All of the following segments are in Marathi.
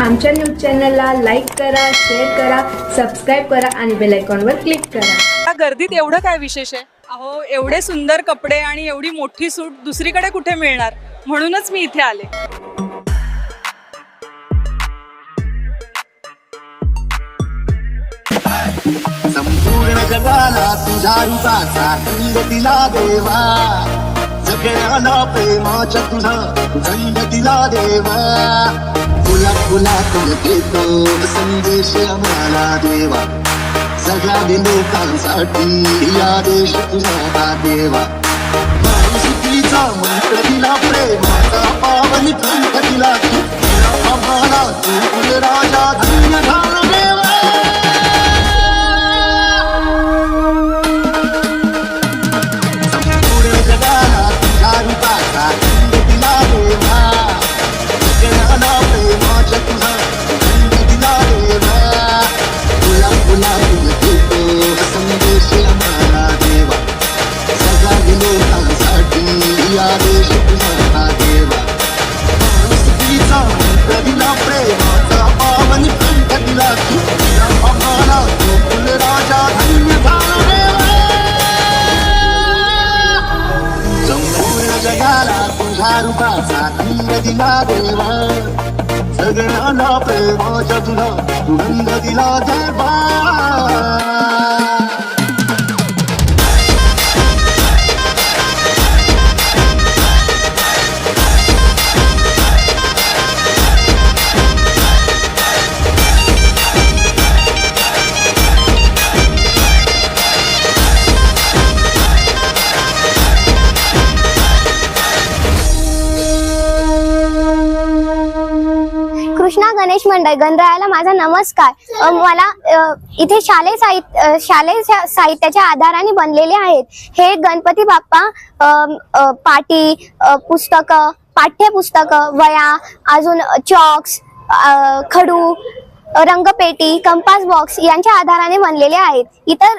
आमच्या न्यूज चॅनलला लाईक करा शेअर करा सबस्क्राईब करा आणि बेल आयकॉनवर क्लिक करा. या गर्दीत एवढं काय विशेष आहे? अहो एवढे सुंदर कपडे आणि एवढी मोठी सूट दुसरीकडे कुठे मिळणार? म्हणूनच मी इथे आले. संपूर्ण जगाला तुझ्या रूपाचा रंग दिला देवा. सगळ्याला प्रेमाच्या तुझा रंग दिला देवा. फुला फुला तुझ संदेश आम्हाला देवा सगळ्या लोकांसाठी या देश तुझा हा देवा मंत्र दिला प्रेमाचा पावन पंथ दिला तू आम्हाला तू राजा तुझ्या रूपाचा रंग दिला देवा. सगळ्यांना प्रेमाच्या तुझा तू रंग दिला देवा. कृष्णा गणेश मंडळ गणरायाला माझा नमस्कार. मला इथे शालेय साहित्य शालेय साहित्याच्या आधाराने बनलेले आहेत. हे गणपती बाप्पा पाटी पुस्तकं पाठ्यपुस्तकं वया अजून चॉक्स खडू रंगपेटी कंपास बॉक्स यांच्या आधाराने बनलेले आहेत. इतर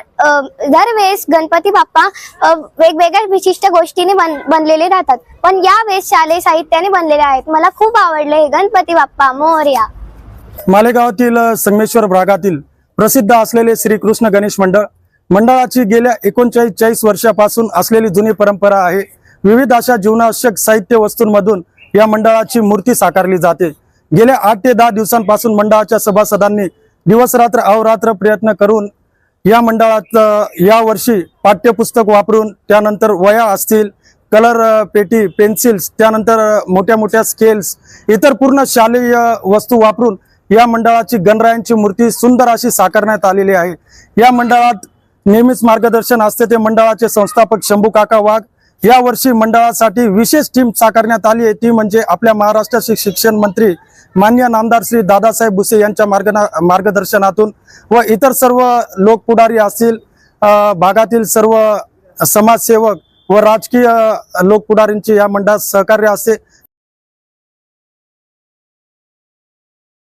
दरवेळेस गणपती बाप्पा वेगवेगळ्या विशिष्ट गोष्टीने बन बनलेले राहतात. पण यावेळेस शालेय साहित्याने बनलेले आहेत. मला खूप आवडले हे गणपती बाप्पा मोर्या. मालेगावातील संगमेश्वर भागातील प्रसिद्ध असलेले श्री कृष्ण गणेश मंडळ मंडळाची गेल्या एकोणचाळीस चाळीस वर्षापासून असलेली जुनी परंपरा आहे. विविध अशा जीवनावश्यक साहित्य वस्तूंमधून या मंडळाची मूर्ती साकारली जाते. गेल्या आठ ते दहा दिवसांपासून मंडळाच्या सभासदांनी दिवसरात्र अहोरात्र प्रयत्न करून या मंडळात या वर्षी पाठ्यपुस्तक वापरून त्यानंतर वया असतील कलर पेटी पेन्सिल्स त्यानंतर मोठ्या मोठ्या स्केल्स इतर पूर्ण शालेय वस्तू वापरून या मंडळाची गणरायांची मूर्ती सुंदर अशी साकारण्यात आलेली आहे. या मंडळात नेहमीच मार्गदर्शन असते ते मंडळाचे संस्थापक शंभू काका वाघ. या वर्षी मंडळासाठी विशेष टीम साकारण्यात आली आहे. ती म्हणजे आपल्या महाराष्ट्राचे शिक्षण मंत्री मान्य नामदार श्री दादासाहेब भुसे यांच्या मार्ग मार्गदर्शनातून व इतर सर्व लोकपुढारी असतील भागातील सर्व समाजसेवक व राजकीय लोकपुढारींचे या मंडळात सहकार्य असते.